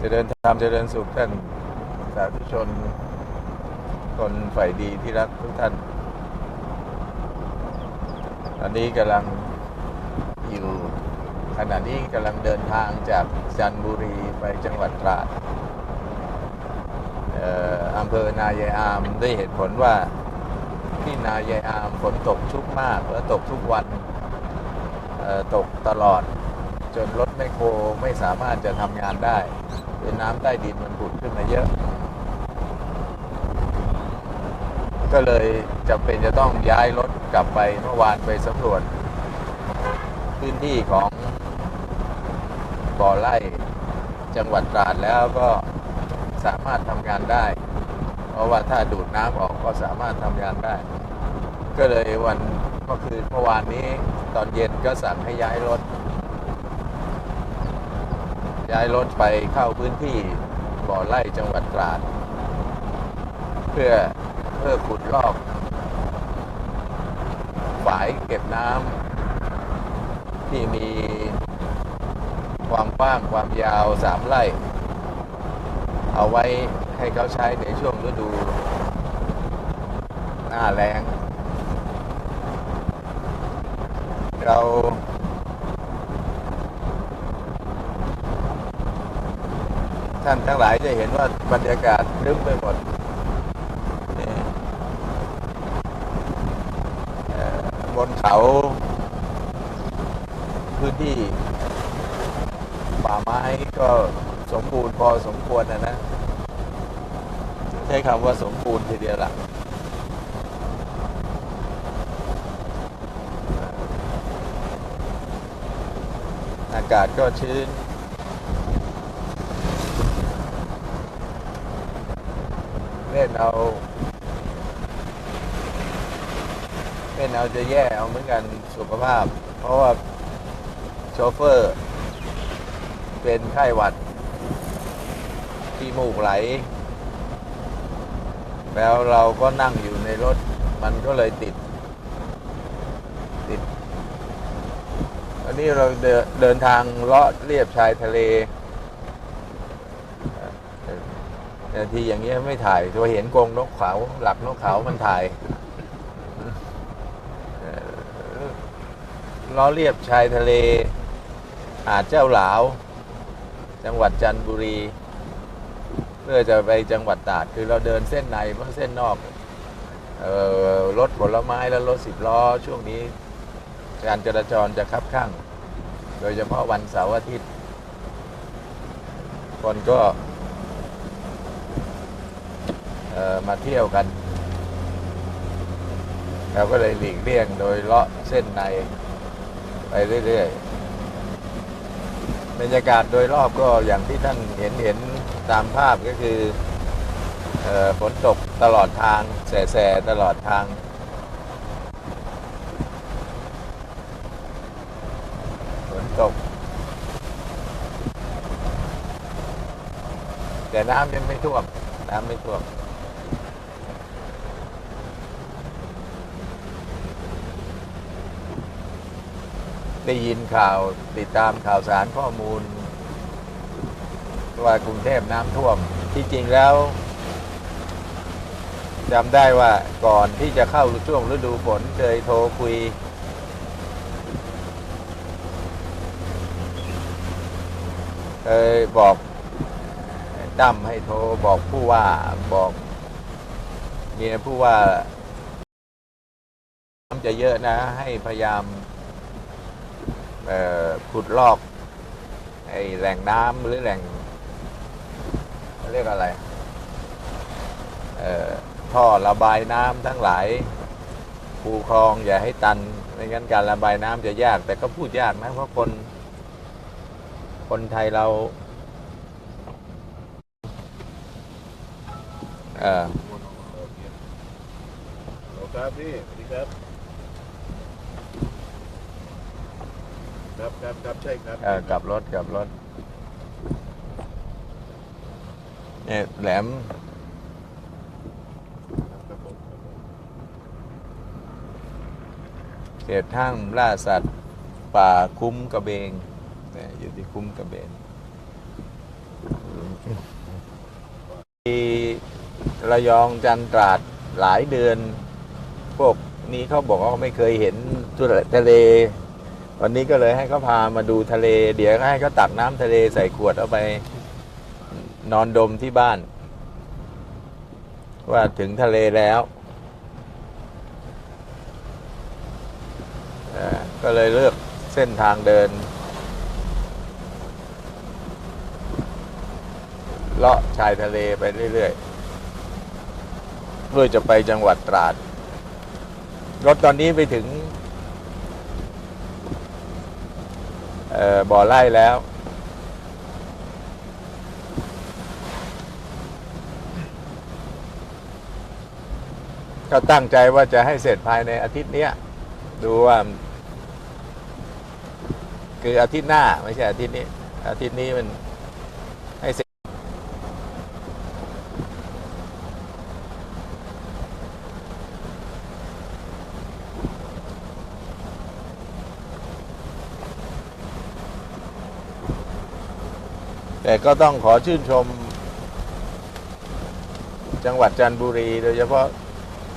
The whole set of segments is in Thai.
เจริญธรรมเจริญสุขท่านสาธุชน คนฝ่ายดีที่รักทุกท่าน ตอนนี้กำลังอยู่ขณะนี้กำลังเดินทางจากจันทบุรีไปจังหวัดตราดอำเภอนายายอามด้วยเหตุผลว่าที่นายายอามฝนตกชุกมากและตกทุกวันตกตลอด จนรถแมโครไม่สามารถจะทำงานได้ เป็นน้ำใต้ดินมันผุดขึ้นมาเยอะ ก็เลยจำเป็นจะต้องย้ายรถกลับไปเมื่อวานไปสำรวจ พื้นที่ของบ่อไร่จังหวัดตราดแล้วก็สามารถทำงานได้ เพราะว่าถ้าดูดน้ำออกก็สามารถทำงานได้ ก็เลยวันเมื่อคืนเมื่อวานนี้ตอนเย็นก็สั่งให้ย้ายรถ ย้ายรถไปเข้าพื้นที่บ่อไร่จังหวัดตราด เพื่อเพื่อขุดลอกฝายเก็บน้ำที่มีความกว้างความยาวสามไร่ เอาไว้ให้เขาใช้ในช่วงฤดู หน้าแรงเรา ท่านทั้งหลายจะเห็นว่าบรรยากาศรึมไปหมดบนเขาพื้นที่ป่าไม้ก็สมบูรณ์พอสมควรนะนะ ใช้คำว่าสมบูรณ์ทีเดียวละอากาศก็ชื้น เล่นเอาเล่นเอาจะแย่เอาเหมือนกันสุขภาพ เพราะว่าโชเฟอร์ เป็นไข้หวัดที่มูกไหล แล้วเราก็นั่งอยู่ในรถมันก็เลยติด ติด อันนี้เราเดินเดินทางเลาะเรียบชายทะเลเอ่อ แต่ทีอย่างเงี้ยไม่ถ่ายตัวเห็นกรงนกเขาหลักนกเขามันถ่ายล้อเรียบชายทะเลหาดเจ้าหลาว จังหวัดจันทบุรี เพื่อจะไปจังหวัดตราดคือเราเดินเส้นในเพราะเส้นนอกรถผลไม้และรถสิบล้อช่วงนี้ การจราจรจะคับข้าง โดยเฉพาะวันเสาร์อาทิตย์ คนก็ มาเที่ยวกัน เราก็เลยหลีกเลี่ยงโดยเลาะเส้นในไปเรื่อยๆบรรยากาศโดยรอบก็อย่างที่ท่านเห็นเห็นตามภาพก็คืออฝนตกตลอดทาง แสๆตลอดทาง ฝนตก แต่น้ำยังไม่ท่วม น้ำไม่ท่วม ได้ยินข่าวติดตามข่าวสารข้อมูล ว่ากรุงเทพน้ำท่วม ที่จริงแล้วจำได้ว่าก่อนที่จะเข้าช่วงฤดูฝนเคยโทรคุย เคยบอกตั้มให้โทรบอกผู้ว่าบอกเมียผู้ว่าน้ำจะเยอะนะให้พยายาม ขุดลอกไอแหล่งน้ำหรือแหล่งเรียกอะไรท่อระบายน้ำทั้งหลายคูคลองอย่าให้ตันไม่งั้นการระบายน้ำจะยาก แต่ก็พูดยากนะเพราะคน คนไทยเราเออโอครับพี่สวัสดีครับ ครับครับครับใช่ครับเออกลับรถกลับรถเนี่ยแหลมครับผมครับผมเขตห้างล่าสัตว์ป่าคุ้มกระเบงเนี่ยอยู่ที่คุ้มกระเบนที่ระยองจันตราดหลายเดือน พวกนี้เขาบอกว่าเขาไม่เคยเห็นทะเล วันนี้ก็เลยให้เขาพามาดูทะเล เดี๋ยวให้เขาตักน้ำทะเลใส่ขวดเอาไปนอนดมที่บ้าน ว่าถึงทะเลแล้วก็เลยเลือกเส้นทางเดินเลาะชายทะเลไปเรื่อยๆเพื่อจะไปจังหวัดตราด รถตอนนี้ไปถึงเอ่อ บ่อไร่แล้ว ก็ตั้งใจว่าจะให้เสร็จภายในอาทิตย์นี้ดูว่า คืออาทิตย์หน้า ไม่ใช่อาทิตย์นี้ อาทิตย์นี้มันให้เสร็จ แต่ก็ต้องขอชื่นชม จังหวัดจันทบุรี โดยเฉพาะ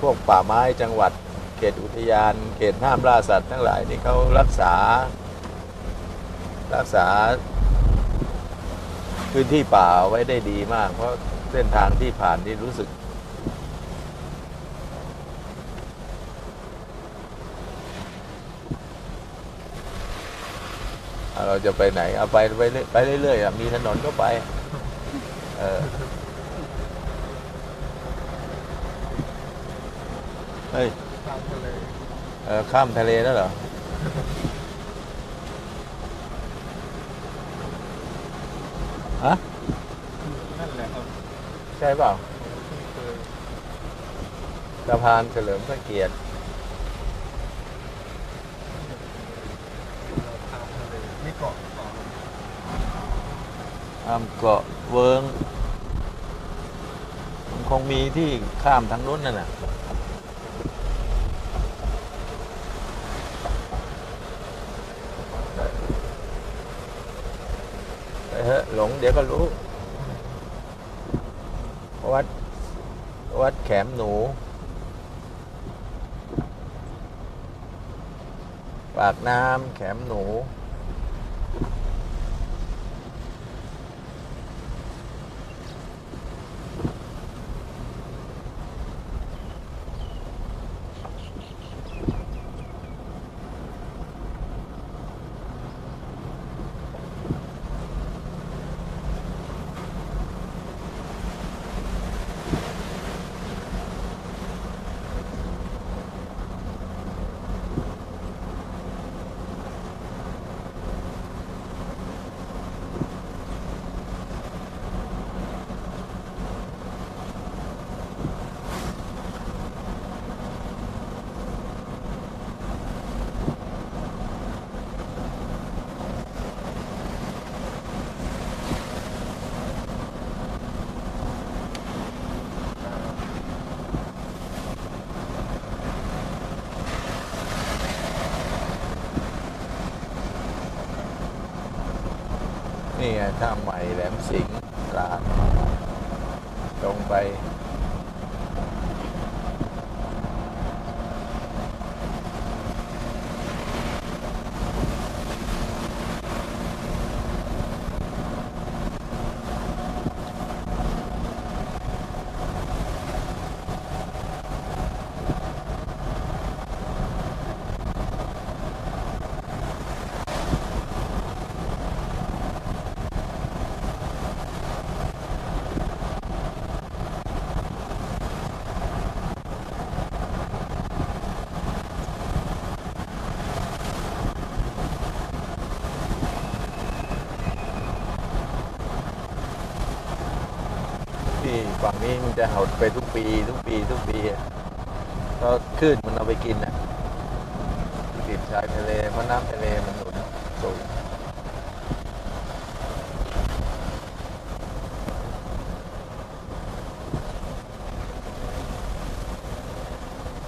พวกป่าไม้จังหวัดเขตอุทยาน เขตห้ามล่าสัตว์ทั้งหลายนี่เขารักษา รักษา พื้นที่ป่าไว้ได้ดีมาก เพราะเส้นทางที่ผ่านนี่รู้สึก เราจะไปไหนเอาไปไปเรื่อยไปเรื่อยๆอะมีถนนก็ไป เออเฮ้ยตามทะเลเออข้ามทะเลแล้วเหรอฮะนั่นแหละครับ ใช่เปล่าที่เคยสะพานเฉลิมพระเกียรติ เราตามทะเลไม่เกาะเกาะ ข้ามเกาะเวิงมันคงมีที่ข้ามทางนู้นนั่นน่ะไปเถอะหลงเดี๋ยวก็รู้ วัด วัดแขมหนู ปากน้ำแขมหนู นี่ยท่าใหม่แหลมสิงห์ตราดตรงไป ที่ ฝั่งนี้มันจะเหดไปทุกปี ทุกปี ทุกปีอะเพราะคลื่นมันเอาไปกินอะติดชายทะเลเพราะน้ำทะเลมันหนุนสูง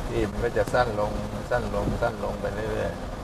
ที่มันก็จะสั้นลงสั้นลงสั้นลงไปเรื่อยๆ